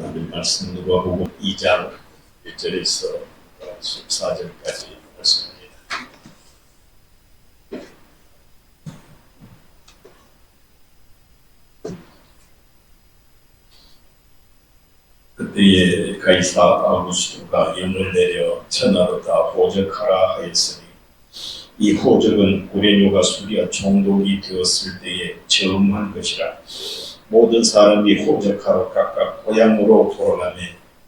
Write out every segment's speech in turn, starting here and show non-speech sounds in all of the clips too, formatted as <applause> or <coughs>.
하나님 말씀 누가복음 2장 1절에서 14절까지 말씀입니다. 그때에 가이사 아우구스도가 영을 내려 천하로 다 호적하라 하였으니 이 호적은 고레뇨가 수리와 총독이 되었을 때에 처음 한 것이라 모든 사람이 호적하러 각각 고향으로 돌아가며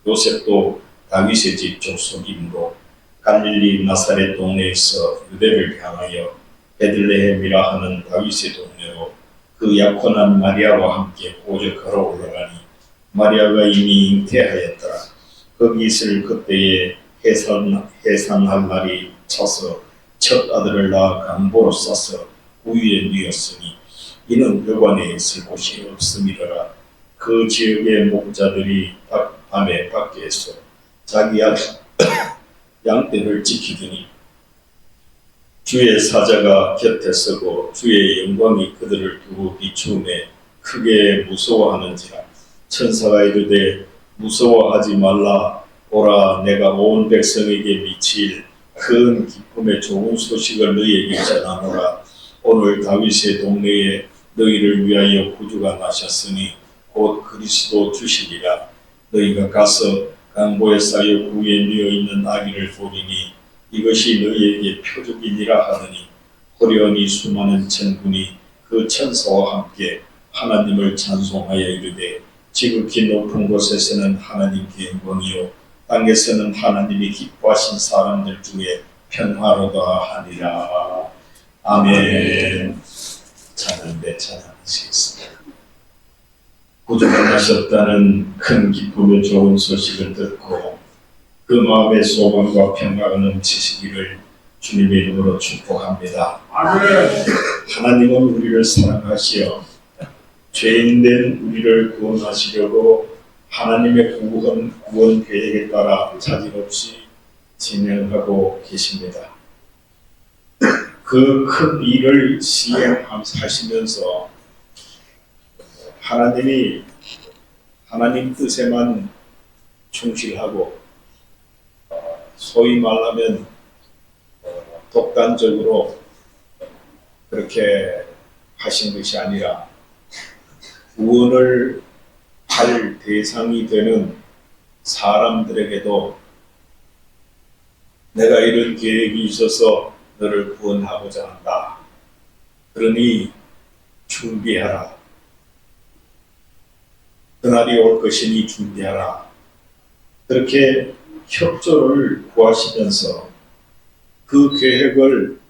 요셉도 다윗의 집 족속이므로 갈릴리 나사렛 동네에서 유대를 향하여 베들레헴이라 하는 다윗의 동네로 그 약혼한 마리아와 함께 호적하러 올라가니 마리아가 이미 잉태하였더라. 거기 있을 그때에 해산, 해산할 날이 차서 첫 아들을 낳아 강보로 싸서 우유에 누였으니 이는 여관에 있을 곳이 없음이라 그 지역의 목자들이 밖- 밤에 밖에서 자기 양, <coughs> 양떼를 지키더니 주의 사자가 곁에 서고 주의 영광이 그들을 두고 비추음에 크게 무서워하는지라 천사가 이르되 무서워하지 말라. 오라 내가 온 백성에게 미칠 큰 기쁨의 좋은 소식을 너희에게 전하노라. 오늘 다윗의 동네에 너희를 위하여 구주가 나셨으니 곧 그리스도 주시리라. 너희가 가서 강보에 쌓여 구에 누워 있는 아기를 보리니 이것이 너희에게 표적이니라 하더니 호련히 수많은 천군이 그 천사와 함께 하나님을 찬송하여 이르되 지극히 높은 곳에서는 하나님께 영광이요 땅에서는 하나님이 기뻐하신 사람들 중에 평화로다 하니라. 아멘 찬양대 찬양하시겠습니다 구주가 나셨다는 큰 기쁨의 좋은 소식을 듣고 그 마음의 소망과 평화가 넘치시기를 주님의 이름으로 축복합니다. 하나님은 우리를 사랑하시어 죄인된 우리를 구원하시려고 하나님의 구원, 구원 계획에 따라 자질 없이 진행하고 계십니다. 그 큰 일을 시행하시면서 하나님이 하나님 뜻에만 충실하고 어, 소위 말하면 어, 독단적으로 그렇게 하신 것이 아니라 구원을 할 대상이 되는 사람들에게도 내가 이런 계획이 있어서 너를 구원하고자 한다. 그러니 준비하라. 그날이 올 것이니 준비하라. 그렇게 협조를 구하시면서 그 계획을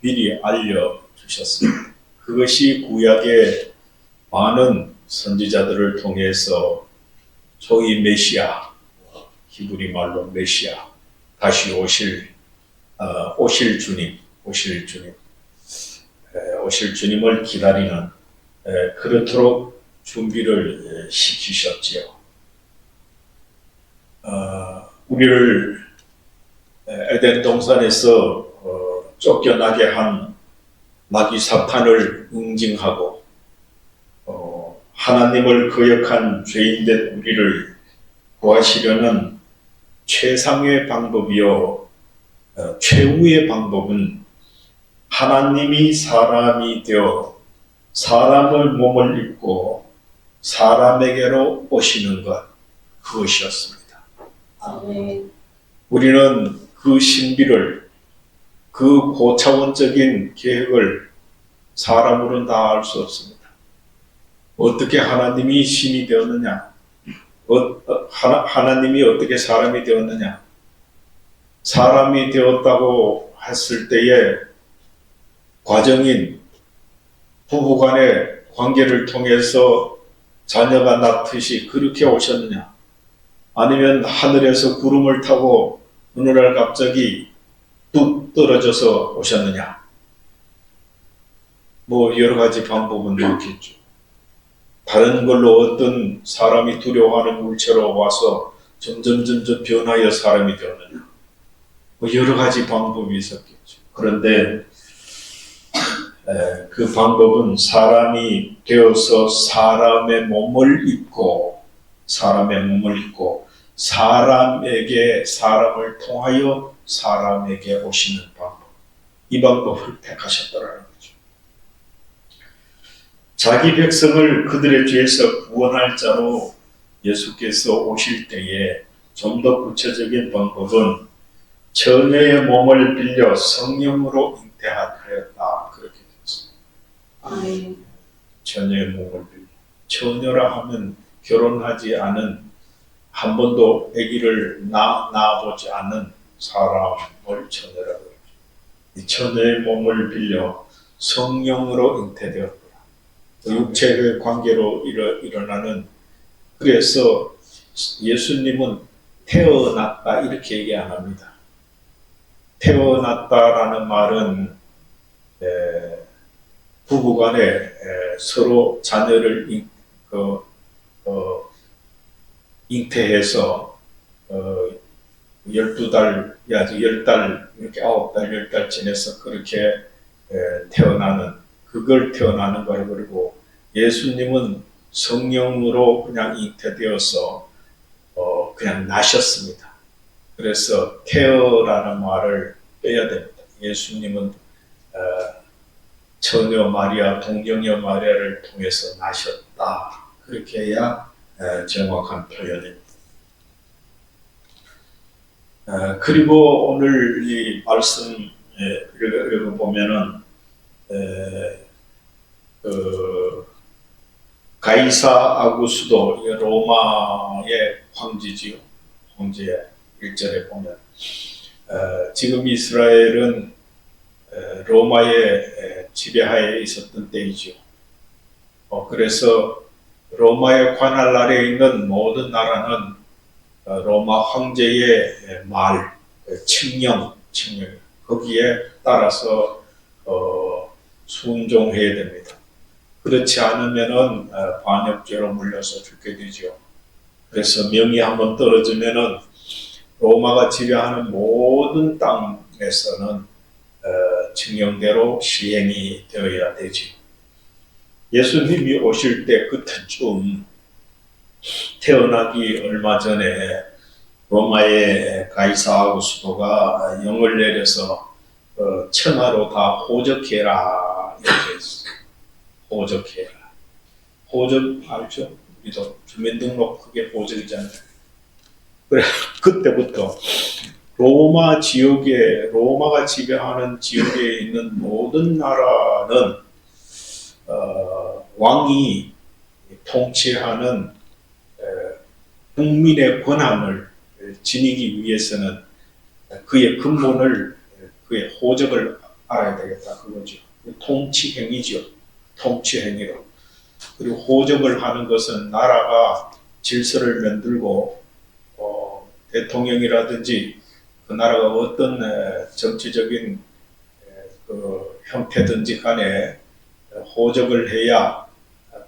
미리 알려주셨습니다. 그것이 구약의 많은 선지자들을 통해서 소위 메시아, 히브리 말로 메시아, 다시 오실, 어, 오실 주님, 오실 주님, 에, 오실 주님을 기다리는 에, 그렇도록 준비를 에, 시키셨지요. 어, 우리를 에, 에덴 동산에서 어, 쫓겨나게 한 마귀 사탄을 응징하고 어, 하나님을 거역한 죄인된 우리를 구하시려는 최상의 방법이요 어, 최후의 방법은 하나님이 사람이 되어 사람을 몸을 입고 사람에게로 오시는 것 그것이었습니다. 우리는 그 신비를 그 고차원적인 계획을 사람으로는 다 알 수 없습니다. 어떻게 하나님이 신이 되었느냐? 어, 어, 하나, 하나님이 어떻게 사람이 되었느냐? 사람이 되었다고 했을 때의 과정인 부부 간의 관계를 통해서 자녀가 낳듯이 그렇게 오셨느냐? 아니면 하늘에서 구름을 타고 어느 날 갑자기 뚝 떨어져서 오셨느냐? 뭐 여러 가지 방법은 많겠죠. 다른 걸로 어떤 사람이 두려워하는 물체로 와서 점점 점점 변하여 사람이 되었느냐? 뭐 여러 가지 방법이 있었겠죠. 그런데 에, 그 방법은 사람이 되어서 사람의 몸을 입고 사람의 몸을 입고 사람에게 사람을 통하여 사람에게 오시는 방법. 이 방법을 택하셨더라는 거죠. 자기 백성을 그들의 죄에서 구원할 자로 예수께서 오실 때에 좀 더 구체적인 방법은 처녀의 몸을 빌려 성령으로 잉태하였다. 아멘. 처녀의 몸을 빌려. 처녀라 하면 결혼하지 않은 한 번도 아기를 낳, 낳아보지 않은 사람을 처녀라고. 이 처녀의 몸을 빌려 성령으로 잉태되었다. 육체의 관계로 일어, 일어나는 그래서 예수님은 태어났다 이렇게 얘기 안 합니다. 태어났다라는 말은 에, 부부간에 에, 서로 자녀를 잉, 그, 어, 잉태해서 어, 12달, 야, 10달, 이렇게 9달, 10달 지내서 그렇게 에, 태어나는, 그걸 태어나는 거예요. 그리고 예수님은 성령으로 그냥 잉태되어서 어, 그냥 나셨습니다. 그래서 태어라는 말을 빼야 됩니다. 예수님은 어, 처녀 마리아, 동정녀 마리아를 통해서 나셨다. 그렇게 해야 에, 정확한 표현입니다. 에, 그리고 오늘 이 말씀 에, 읽어, 읽어 보면은 에, 그 가이사 아구스도 이 로마의 황제지요. 황제 일절에 보면 어, 지금 이스라엘은 어, 로마의 에, 지배하에 있었던 때이죠. 어, 그래서 로마의 관할 아래에 있는 모든 나라는 어, 로마 황제의 에, 말, 에, 칙령, 칙령 거기에 따라서 어, 순종해야 됩니다. 그렇지 않으면은 어, 반역죄로 물려서 죽게 되죠. 그래서 명이 한번 떨어지면은 로마가 지배하는 모든 땅에서는 어, 칙령대로 시행이 되어야 되지. 예수님이 오실 때 그때쯤 태어나기 얼마 전에 로마의 가이사하고 수도가 영을 내려서 어, 천하로 다 호적해라 이렇게 했어요. 호적해라. 호적 알죠? 우리도 주민등록 그게 호적이잖아요. 그래 그때부터 로마 지역에 로마가 지배하는 지역에 있는 모든 나라는 어, 왕이 통치하는 에, 국민의 권한을 지니기 위해서는 그의 근본을 그의 호적을 알아야 되겠다 그거죠. 통치 행위죠. 통치 행위로. 그리고 호적을 하는 것은 나라가 질서를 만들고 어, 대통령이라든지 그 나라가 어떤 에, 정치적인 에, 그 형태든지 간에 호적을 해야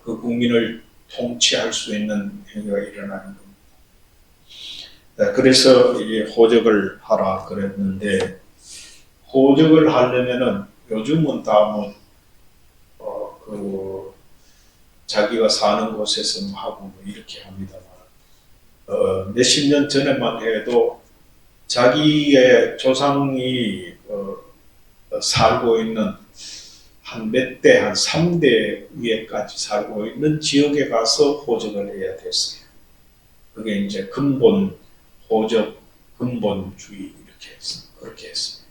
그 국민을 통치할 수 있는 행위가 일어나는 겁니다. 네, 그래서 이 호적을 하라 그랬는데 호적을 하려면은 요즘은 다뭐 어, 그 자기가 사는 곳에서 뭐 하고 뭐 이렇게 합니다만 어, 몇십 년 전에만 해도 자기의 조상이 어, 어, 살고 있는 한 몇 대, 한 3대 위에까지 살고 있는 지역에 가서 호적을 해야 됐어요. 그게 이제 근본, 호적, 근본주의 이렇게 했어. 그렇게 했어요.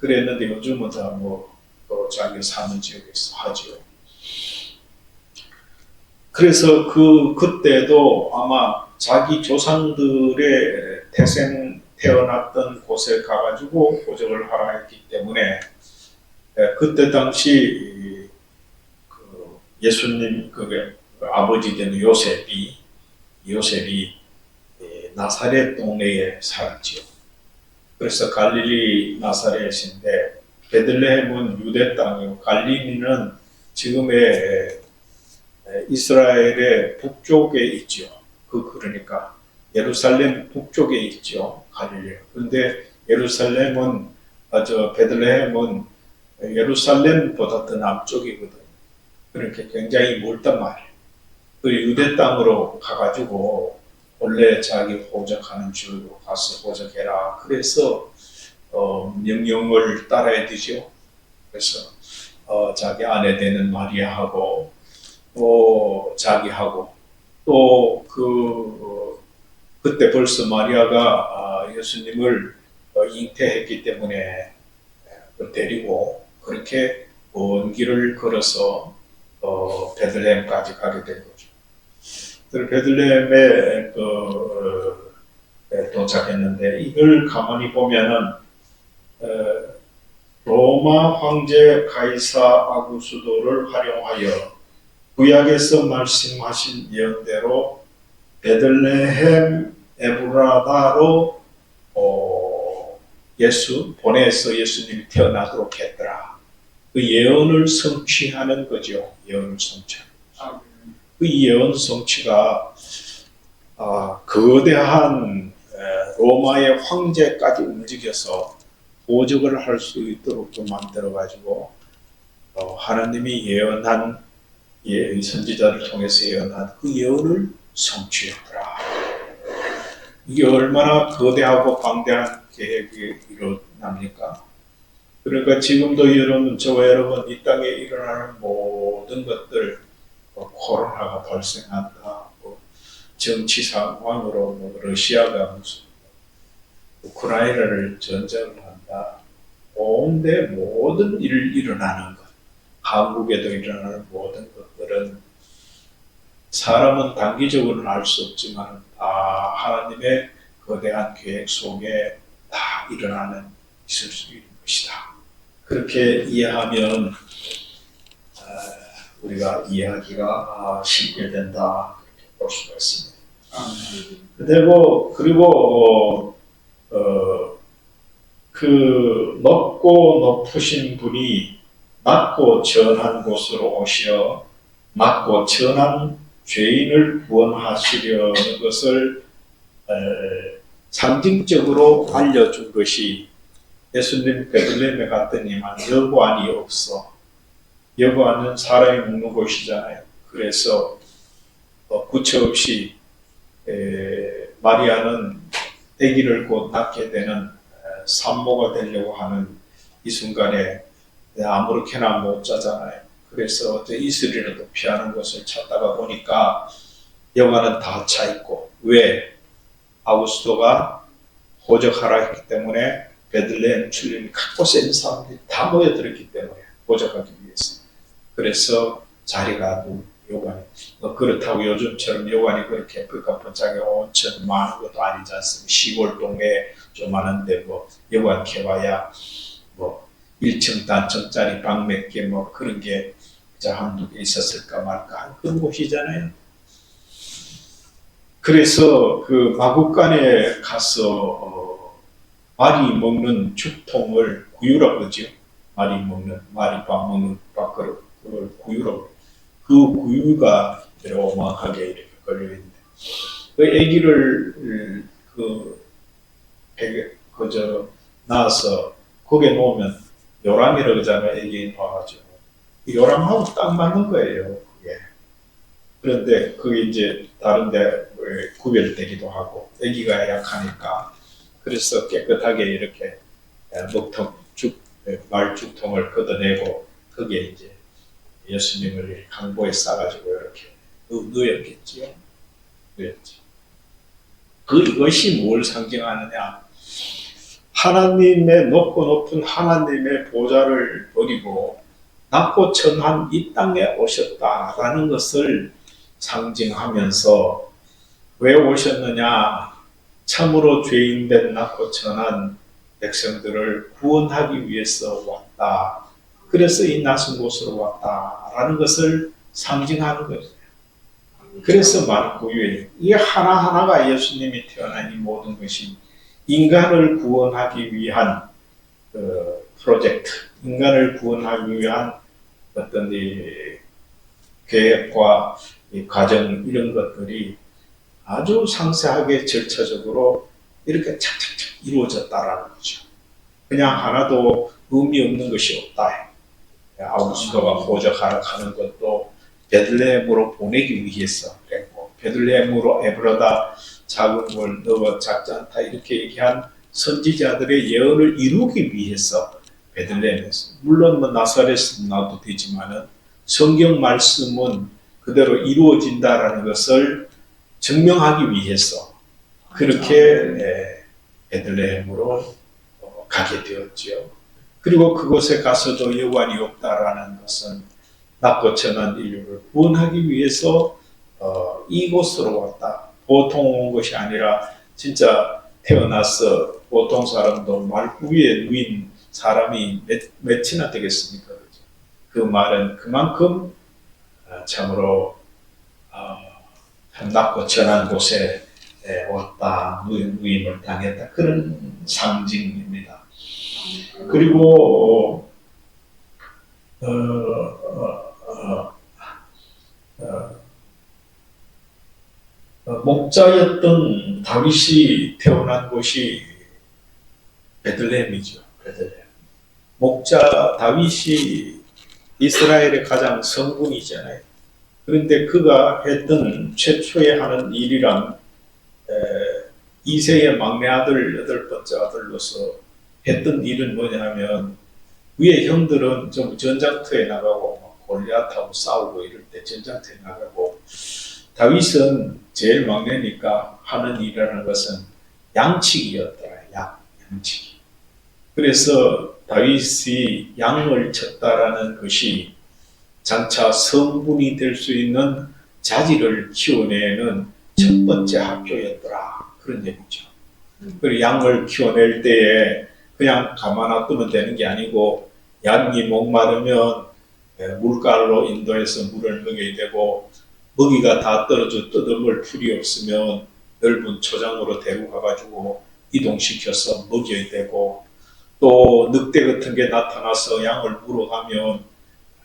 그랬는데 요즘은 다 뭐, 또 자기 사는 지역에서 하죠. 그래서 그, 그때도 아마 자기 조상들의 태생, 태어났던 곳에 가가지고 호적을 하라 했기 때문에 예, 그때 당시 그 예수님 그 아버지 되는 요셉이 요셉이 예, 나사렛 동네에 살았지요. 그래서 갈릴리 나사렛인데 베들레헴은 유대 땅이고 갈릴리는 지금의 에, 이스라엘의 북쪽에 있죠. 그 그러니까 예루살렘 북쪽에 있죠. 갈릴리. 그런데 예루살렘은 아 저 베들레헴은 예루살렘보다 더 남쪽이거든. 그렇게 굉장히 멀단 말이에요. 그 유대 땅으로 가가지고 원래 자기 호적하는 줄로 가서 호적해라. 그래서 어, 명령을 따라야 되죠. 그래서 어, 자기 아내 되는 마리아하고 또 자기하고 또그 어, 그때 벌써 마리아가 아, 예수님을 어, 잉태했기 때문에 어, 데리고 그렇게 먼 길을 걸어서 어, 베들레헴까지 가게 된 거죠. 그래서 베들레헴에 그, 도착했는데 이걸 가만히 보면은 어, 로마 황제 가이사 아구수도를 활용하여 구약에서 말씀하신 예언대로 베들레헴 에브라다로 어, 예수 보내서 예수님이 태어나도록 했더라. 그 예언을 성취하는 거죠. 예언을 성취. 그 예언 성취가 아, 거대한 에, 로마의 황제까지 움직여서 보적을 할 수 있도록 또 만들어 가지고 어, 하나님이 예언한 예, 선지자를 통해서 예언한 그 예언을 성취했더라. 이게 얼마나 거대하고 방대한 계획이 일어납니까? 그러니까 지금도 여러분, 저와 여러분, 이 땅에 일어나는 모든 것들, 뭐 코로나가 발생한다, 뭐 정치 상황으로 뭐 러시아가 무슨 우크라이나를 전쟁을 한다, 온데 모든 일 일어나는 것, 한국에도 일어나는 모든 것들은 사람은 단기적으로는 알 수 없지만 다 하나님의 거대한 계획 속에 다 일어나는 있을 수 있는 것이다. 그렇게 이해하면 아, 우리가 이해하기가 아, 쉽게 된다 그렇게 볼 수가 있습니다. 그리고 그리고 어, 그 높고 높으신 분이 낮고 천한 곳으로 오시어 낮고 천한 죄인을 구원하시려는 것을 에, 상징적으로 알려준 것이 예수님 베들레헴에 갔더니만 여관이 없어. 여관은 사람이 묵는 곳이잖아요. 그래서 어, 구처 없이 에, 마리아는 아기를 곧 낳게 되는 에, 산모가 되려고 하는 이 순간에 아무렇게나 못 자잖아요. 그래서 어떤 이슬이라도 피하는 곳을 찾다가 보니까 여관은 다차 있고 왜? 아우스도가 호적하라 했기 때문에 베들레헴 출림 각 곳에 있는 사람들이 다 모여들었기 때문에 호적하기 위해서. 그래서 자리가 요관이 뭐 그렇다고 요즘처럼 요관이 그렇게 그까번짝에 온천 많은 것도 아니지 않습니까? 시골 동네 좀 많은데 뭐 요관 개봐야 뭐 1층 단층짜리 방 몇 개 뭐 그런 게 자, 개 있었을까 말까 그런 곳이잖아요. 그래서 그 마국간에 가서 어, 말이 먹는 죽통을 구유라고 그러죠. 말이 먹는 말이 밥 먹는 밥그릇 그걸 구유라고 그 구유가 어마하게 이렇게 걸려 있는데 그 아기를 그 그저 낳아서 거기에 놓으면 요람이라고 하잖아요. 애기 나와가지고 요람하고 딱 맞는 거예요. 그게 그런데 그게 이제 다른데 구별되기도 하고 아기가 약하니까 그래서 깨끗하게 이렇게 먹통 죽 말죽통을 걷어내고 거기에 이제 예수님을 강보에 싸가지고 이렇게 누였겠지요. 누였지. 그 이것이 뭘 상징하느냐? 하나님의 높고 높은 하나님의 보좌를 버리고 낮고 천한 이 땅에 오셨다라는 것을 상징하면서 왜 오셨느냐? 참으로 죄인된 낮고 천한 백성들을 구원하기 위해서 왔다. 그래서 이 낯선 곳으로 왔다라는 것을 상징하는 거죠. 그래서 말구유에 이 하나하나가 예수님이 태어난 이 모든 것이 인간을 구원하기 위한 그 프로젝트, 인간을 구원하기 위한 어떤 이 계획과 이 과정 이런 것들이 아주 상세하게 절차적으로 이렇게 착착착 이루어졌다라는 거죠. 그냥 하나도 의미 없는 것이 없다. 아우스도가 보적하러 가는 것도 베들레헴으로 보내기 위해서 그랬고 베들레헴으로 에브라다 걸 넣어 작지 않다 이렇게 얘기한 선지자들의 예언을 이루기 위해서 베들레헴에서 물론 뭐 나사렛은 나도 되지만은 성경 말씀은 그대로 이루어진다라는 것을 증명하기 위해서 그렇게 예, 베들레헴으로 어, 가게 되었지요. 그리고 그곳에 가서도 여관이 없다라는 것은 낮고 천한 인류를 구원하기 위해서 어, 이곳으로 왔다. 보통 온 것이 아니라 진짜 태어나서 보통 사람도 말구위에 누인 사람이 몇, 몇이나 되겠습니까? 그 말은 그만큼 어, 참으로 어, 참 낮고 천한 곳에 에, 왔다 누임을 당했다 그런 상징입니다. 그리고 어, 어, 어, 어, 어, 목자였던 다윗이 태어난 곳이 베들레헴이죠. 베들레헴. 목자 다윗이 이스라엘의 가장 성군이잖아요. 그런데 그가 했던 최초에 하는 일이란 에, 이세의 막내 아들 여덟 번째 아들로서 했던 일은 뭐냐면 위에 형들은 좀 전장터에 나가고 막 골리앗하고 싸우고 이럴 때 전장터에 나가고 다윗은 제일 막내니까 하는 일이라는 것은 양치기였더라. 양, 양치기. 그래서 다윗이 양을 쳤다라는 것이 장차 성분이 될 수 있는 자질을 키워내는 첫 번째 학교였더라. 그런 얘기죠. 그리고 양을 키워낼 때에 그냥 가만 놔두면 되는 게 아니고 양이 목마르면 에, 물가로 인도해서 물을 먹여야 되고 먹이가 다 떨어져 뜯어먹을 풀이 없으면 넓은 초장으로 데리고 가가지고 이동시켜서 먹여야 되고 또 늑대 같은 게 나타나서 양을 물어가면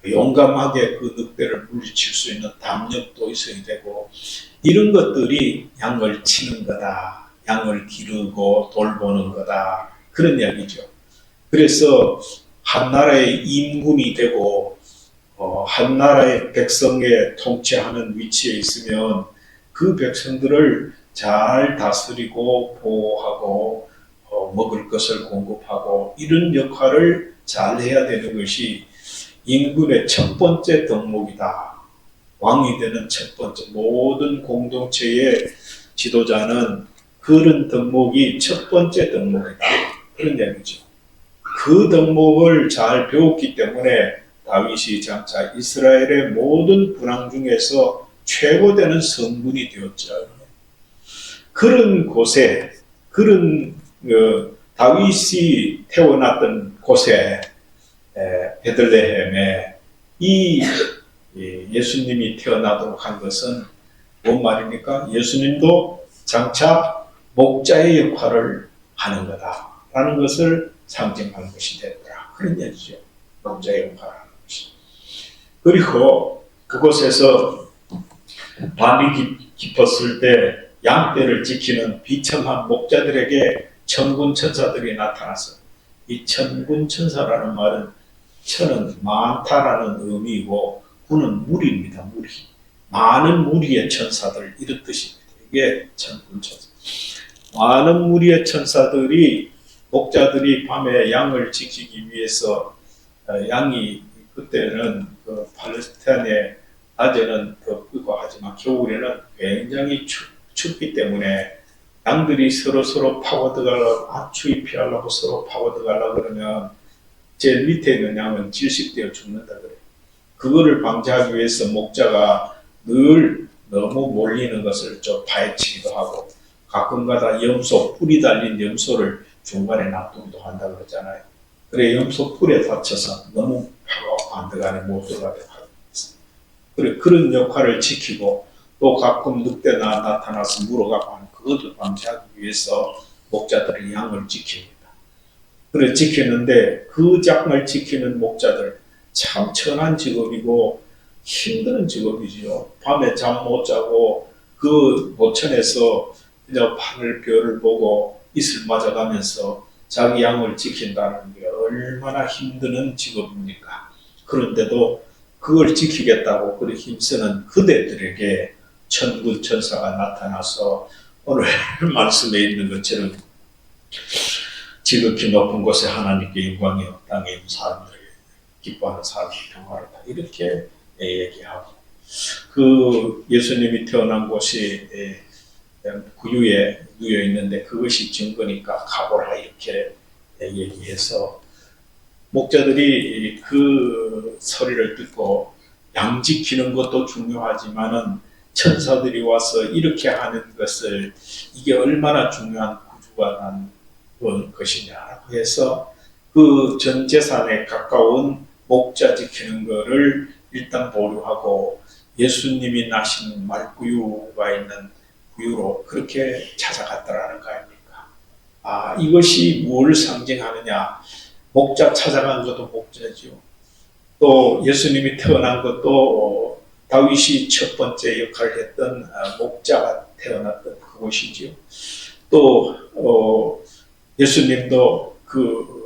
용감하게 그 늑대를 물리칠 수 있는 담력도 있어야 되고 이런 것들이 양을 치는 거다. 양을 기르고 돌보는 거다. 그런 이야기죠. 그래서 한 나라의 임군이 되고 어, 한 나라의 백성에 통치하는 위치에 있으면 그 백성들을 잘 다스리고 보호하고 어, 먹을 것을 공급하고 이런 역할을 잘 해야 되는 것이 임군의 첫 번째 덕목이다. 왕이 되는 첫 번째 모든 공동체의 지도자는 그런 덕목이 첫 번째 덕목이다. 그런 얘기죠. 그 덕목을 잘 배웠기 때문에 다윗이 장차 이스라엘의 모든 군왕 중에서 최고되는 성군이 되었죠. 그런 곳에 그런 어, 다윗이 태어났던 곳에 에, 베들레헴에 이 예, 예수님이 태어나도록 한 것은 뭔 말입니까? 예수님도 장차 목자의 역할을 하는 거다라는 것을 상징하는 것이 되더라. 그런 얘기죠. 목자의 역할을 하는 것이. 그리고 그곳에서 밤이 깊- 깊었을 때 양떼를 지키는 비참한 목자들에게 천군 천사들이 나타나서 이 천군 천사라는 말은 천은 많다라는 의미이고 군은 무리입니다. 무리. 많은 무리의 천사들 이런 뜻입니다. 이게 천군 천사. 많은 무리의 천사들이 목자들이 밤에 양을 지키기 위해서 어, 양이 그때는 그 팔레스타인의 낮에는 덥고 하지만 겨울에는 굉장히 춥, 춥기 때문에 양들이 서로 서로 파고들어가려고 아추위 피하려고 서로 파고들어가려고 그러면 제일 밑에 있는 양은 질식되어 죽는다 그래요. 그거를 방지하기 위해서 목자가 늘 너무 몰리는 것을 좀 파헤치기도 하고 가끔가다 염소 뿔이 달린 염소를 중간에 놔두기도 한다 그러잖아요. 그래 염소 뿔에 다쳐서 너무 파고 안들 안에 못 들어가게 하고. 그래 그런 역할을 지키고 또 가끔 늑대나 나타나서 물어가고 그것을 방지하기 위해서 목자들이 양을 지킵니다. 그래 지키는데 그 양을 지키는 목자들 참 천한 직업이고 힘든 직업이지요. 밤에 잠 못 자고 그 모천에서 그냥 하늘 별을 보고 이슬 맞아가면서 자기 양을 지킨다는 게 얼마나 힘드는 직업입니까? 그런데도 그걸 지키겠다고 그렇게 힘쓰는 그대들에게 천군 천사가 나타나서 오늘 <laughs> 말씀에 있는 것처럼 지극히 높은 곳에 하나님께 영광이요 땅에 있는 사람들에게 기뻐하는 사람이 평화롭다 이렇게 얘기하고 그 예수님이 태어난 곳이 에, 구유에 누여 있는데 그것이 증거니까 가보라 이렇게 얘기해서 목자들이 그 소리를 듣고 양 지키는 것도 중요하지만은 천사들이 와서 이렇게 하는 것을 이게 얼마나 중요한 구주가 난 것이냐라고 해서 그 전 재산에 가까운 목자 지키는 거를 일단 보류하고 예수님이 나신 말구유가 있는 구유로 그렇게 찾아갔다라는 거 아닙니까? 아 이것이 뭘 상징하느냐? 목자 찾아간 것도 목자지요. 또 예수님이 태어난 것도 다윗이 첫 번째 역할을 했던 아, 목자가 태어났던 그곳이지요. 또 어, 예수님도 그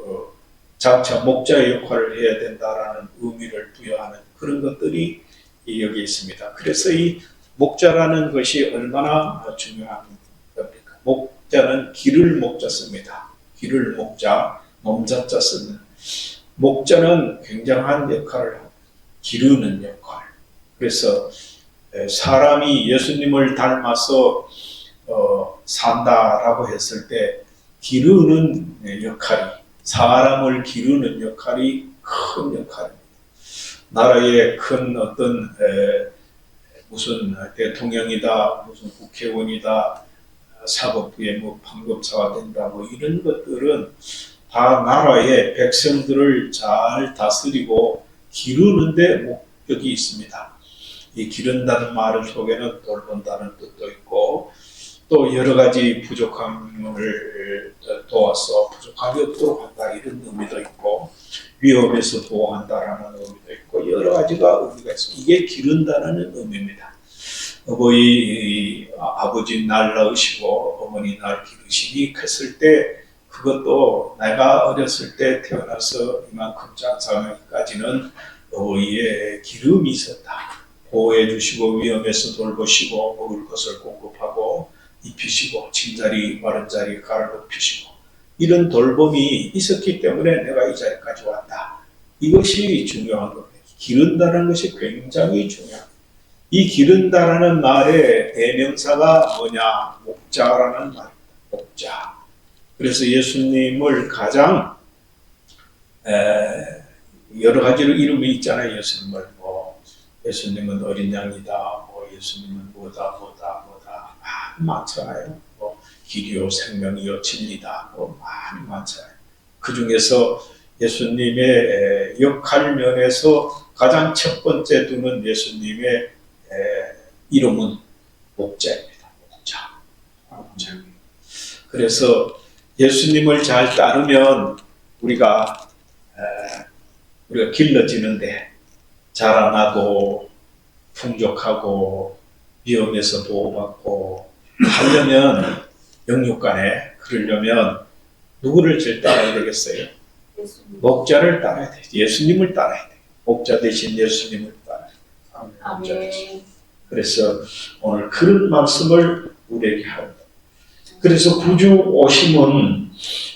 어, 장차 목자의 역할을 해야 된다라는 의미를 부여하는 그런 것들이 여기 있습니다. 그래서 이 목자라는 것이 얼마나 중요한 겁니까? 목자는 길을 목자 씁니다. 길을 목자, nom자자 쓰는 목자는 굉장한 역할을 기르는 역할. 그래서 사람이 예수님을 닮아서 어, 산다라고 했을 때 기르는 역할이 사람을 기르는 역할이 큰 역할입니다. 나라의 큰 어떤 에, 무슨 대통령이다, 무슨 국회의원이다, 사법부의 뭐 판검사가 된다, 뭐 이런 것들은 다 나라의 백성들을 잘 다스리고 기르는데 목적이 있습니다. 이 기른다는 말 속에는 돌본다는 뜻도 있고 또 여러 가지 부족함을 도와서 부족함이 없도록 한다 이런 의미도 있고 위험에서 보호한다라는 의미도 있고 여러 가지가 의미가 있습니다. 이게 기른다는 의미입니다. 어버이 아버지 날 낳으시고 어머니 날 기르시니 컸을 때 그것도 내가 어렸을 때 태어나서 이만큼 장사하기까지는 어버이의 기름이 있었다. 보호해 주시고 위험에서 돌보시고 먹을 것을 공급하고 입히시고 침자리 마른 자리 가을 높이시고 이런 돌봄이 있었기 때문에 내가 이 자리까지 왔다. 이것이 중요한 겁니다. 기른다는 것이 굉장히 중요합니다. 이 기른다라는 말의 대명사가 뭐냐? 목자라는 말입니다. 목자. 그래서 예수님을 가장 에, 여러 가지로 이름이 있잖아요. 예수님을 뭐 예수님은 어린 양이다. 뭐 예수님은 뭐다 뭐다 뭐다 많이 많잖아요. 뭐 길이요 생명이요 진리다. 뭐 많이 많잖아요. 그 중에서 예수님의 역할 면에서 가장 첫 번째 두는 예수님의 이름은 목자입니다. 목자. 목자. 그래서 예수님을 잘 따르면 우리가 우리가 길러지는데 자라나고 풍족하고 위험에서 보호받고 하려면 영육간에 그러려면 누구를 제일 따라야 되겠어요? 목자를 따라야 돼. 예수님을 따라야 돼. 목자 대신 예수님을 따라야 돼. 아멘. 그래서 오늘 그런 말씀을 우리에게 합니다. 그래서 구주 오심은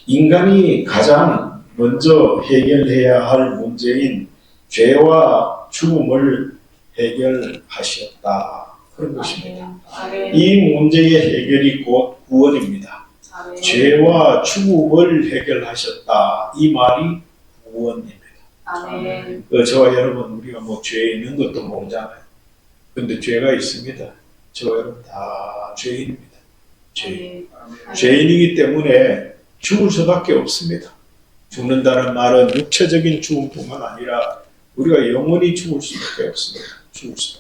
인간이 가장 먼저 해결해야 할 문제인 죄와 죽음을 해결하셨다. 그런 것입니다. 아멘. 이 문제의 해결이 곧 구원입니다. 아멘. 죄와 죽음을 해결하셨다. 이 말이 구원입니다. 그 저와 여러분 우리가 뭐 죄 있는 것도 모르잖아요. 근데 죄가 있습니다. 저와 여러분 다 죄인입니다. 죄인. 아멘. 죄인이기 때문에 죽을 수밖에 없습니다. 죽는다는 말은 육체적인 죽음뿐만 아니라 우리가 영원히 죽을 수밖에 없습니다. 죽을 수.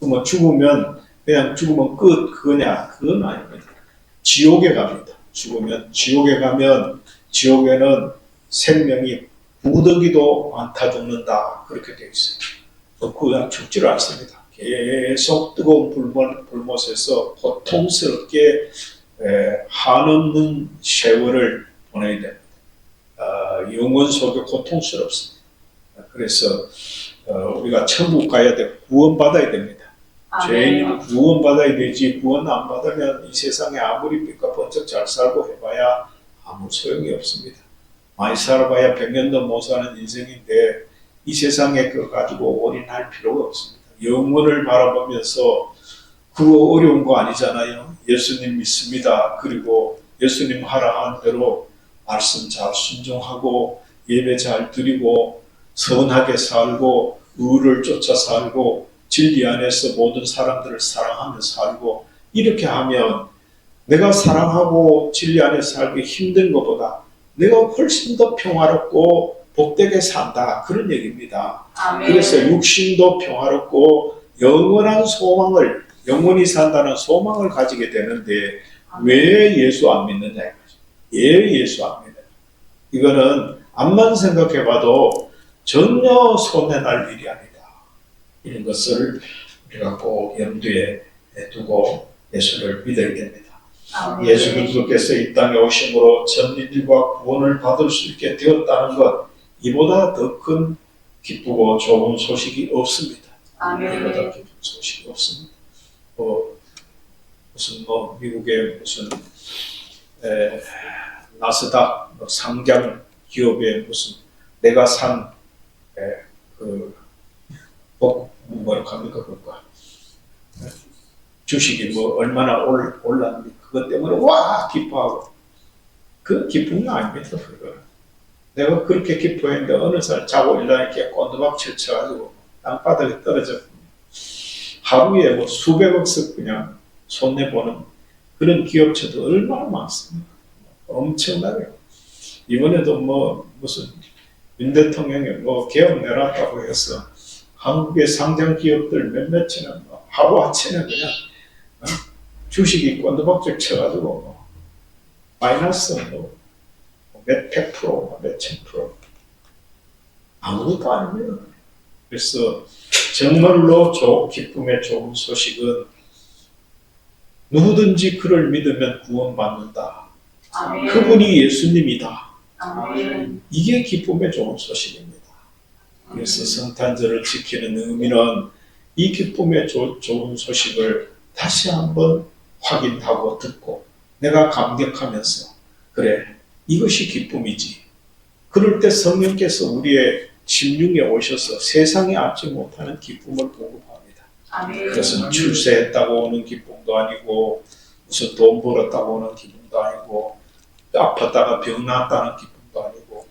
뭐 죽으면 그냥 죽으면 끝 그거냐? 그건 아닙니다. 지옥에 갑니다. 죽으면 지옥에 가면 지옥에는 생명이 부더기도 않다 죽는다 그렇게 되어 있어요. 또 그냥 죽지를 않습니다. 계속 뜨거운 불못, 불못에서 고통스럽게 에, 한없는 세월을 보내야 됩니다. 아, 영원 속에 고통스럽습니다. 그래서 어, 우리가 천국 가야 돼 구원받아야 됩니다. 죄인은 아멘. 구원받아야 되지 구원 안 받으면 이 세상에 아무리 빛과 번쩍 잘 살고 해봐야 아무 소용이 없습니다. 많이 살아봐야 100년도 못 사는 인생인데 이 세상에 그거 가지고 올인할 필요가 없습니다. 영원을 바라보면서 그거 어려운 거 아니잖아요. 예수님 믿습니다. 그리고 예수님 하라 한 대로 말씀 잘 순종하고 예배 잘 드리고 선하게 살고 의를 쫓아 살고 진리 안에서 모든 사람들을 사랑하며 살고 이렇게 하면 내가 사랑하고 진리 안에 살기 힘든 것보다 내가 훨씬 더 평화롭고 복되게 산다 그런 얘기입니다. 아멘. 그래서 육신도 평화롭고 영원한 소망을 영원히 산다는 소망을 가지게 되는데 왜 예수 안 믿느냐 이거죠. 왜 예수 안 믿느냐. 이거는 암만 생각해봐도 전혀 손해날 일이 아니다. 이런 것을 우리가 꼭 염두에 두고 예수를 믿어야 됩니다. 아멘. 예수 그리스도께서 이 땅에 오심으로 전인들과 구원을 받을 수 있게 되었다는 것 이보다 더 큰 기쁘고 좋은 소식이 없습니다. 아멘. 이보다 기쁜 소식이 없습니다. 뭐 무슨 뭐 미국의 무슨 에, 나스닥 뭐 상장 기업의 무슨 내가 산 그 뭐라고 합니까 그거 주식이 뭐 얼마나 올, 올랐는데 그것 때문에 와 기뻐하고. 그 기쁨이 아닙니다 그거. 내가 그렇게 기뻐했는데 어느 날 자고 일어나니까 꼰두박 쳐쳐가지고 땅바닥에 떨어져 하루에 뭐 수백억씩 그냥 손해보는 그런 기업체도 얼마나 많습니까? 엄청나게. 이번에도 뭐 무슨 윤 대통령이 뭐 개업 내놨다고 해서 한국의 상장 기업들 몇몇이는 뭐 하루 아침에 그냥 어? 주식이 꼰두박질 쳐가지고 뭐 마이너스 뭐 몇백 프로, 뭐 몇천 프로 아무것도 아닙니다. 그래서 정말로 조, 기쁨의 좋은 소식은 누구든지 그를 믿으면 구원받는다. 아멘. 그분이 예수님이다. 이게 기쁨의 좋은 소식입니다. 그래서 성탄절을 지키는 의미는 이 기쁨의 조- 좋은 소식을 다시 한번 확인하고 듣고 내가 감격하면서 그래 이것이 기쁨이지. 그럴 때 성령께서 우리의 심령에 오셔서 세상에 알지 못하는 기쁨을 공급합니다. 아멘. 그것은 출세했다고 오는 기쁨도 아니고 무슨 돈 벌었다고 오는 기쁨도 아니고 아팠다가 병 났다는 기쁨 도 아니고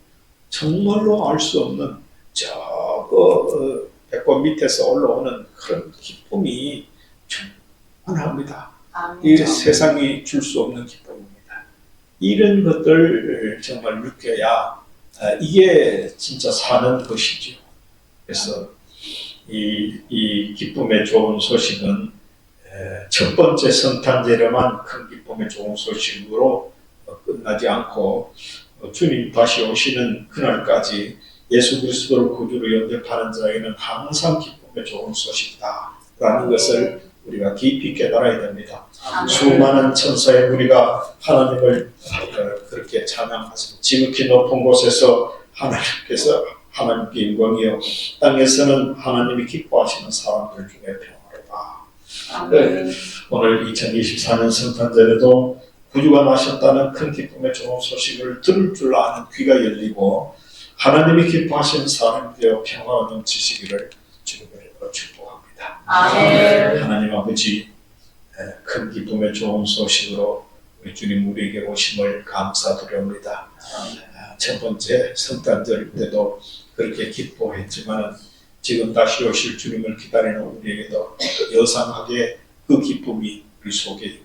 정말로 알 수 없는 저거 어, 배꼽 밑에서 올라오는 그런 기쁨이 충만합니다. 아멘. 이 세상이 줄 수 없는 기쁨입니다. 이런 것들 정말 느껴야 아, 이게 진짜 사는 것이죠. 그래서 이, 이 기쁨의 좋은 소식은 에, 첫 번째 성탄절에만 큰 기쁨의 좋은 소식으로 어, 끝나지 않고 어, 주님 다시 오시는 그날까지 예수 그리스도를 구주로 영접하는 자에게는 항상 기쁨의 좋은 소식이다 라는 것을 우리가 깊이 깨달아야 됩니다. 아멘. 수많은 천사의 무리가 하나님을 어, 그렇게 찬양하시고 지극히 높은 곳에서 하나님께서 하나님께 영광이요 땅에서는 하나님이 기뻐하시는 사람들 중에 평화로다. 아멘. 오늘 2024년 성탄절에도 구주가 나셨다는 큰 기쁨의 좋은 소식을 들을 줄 아는 귀가 열리고 하나님이 기뻐하시는 사람이 되어 평화가 넘치시기를 주님으로 축복합니다. 아멘. 하나님 아버지 에, 큰 기쁨의 좋은 소식으로 우리 주님 우리에게 오심을 감사드립니다. 아, 첫 번째 성탄절 때도 그렇게 기뻐했지만 지금 다시 오실 주님을 기다리는 우리에게도 여상하게 그 기쁨이 우리 속에 있고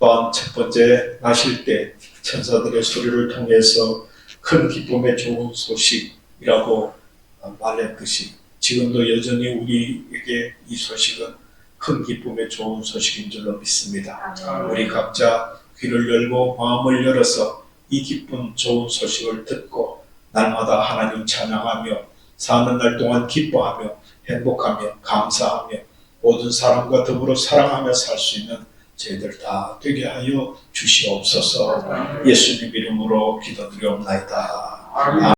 또한 첫 번째 나실 때 천사들의 소리를 통해서 큰 기쁨의 좋은 소식이라고 어, 말했듯이 지금도 여전히 우리에게 이 소식은 큰 기쁨의 좋은 소식인 줄로 믿습니다. 아멘. 우리 각자 귀를 열고 마음을 열어서 이 기쁜 좋은 소식을 듣고 날마다 하나님 찬양하며 사는 날 동안 기뻐하며 행복하며 감사하며 모든 사람과 더불어 사랑하며 살 수 있는 저희들 다 되게 하여 주시옵소서 예수님 이름으로 기도드리옵나이다.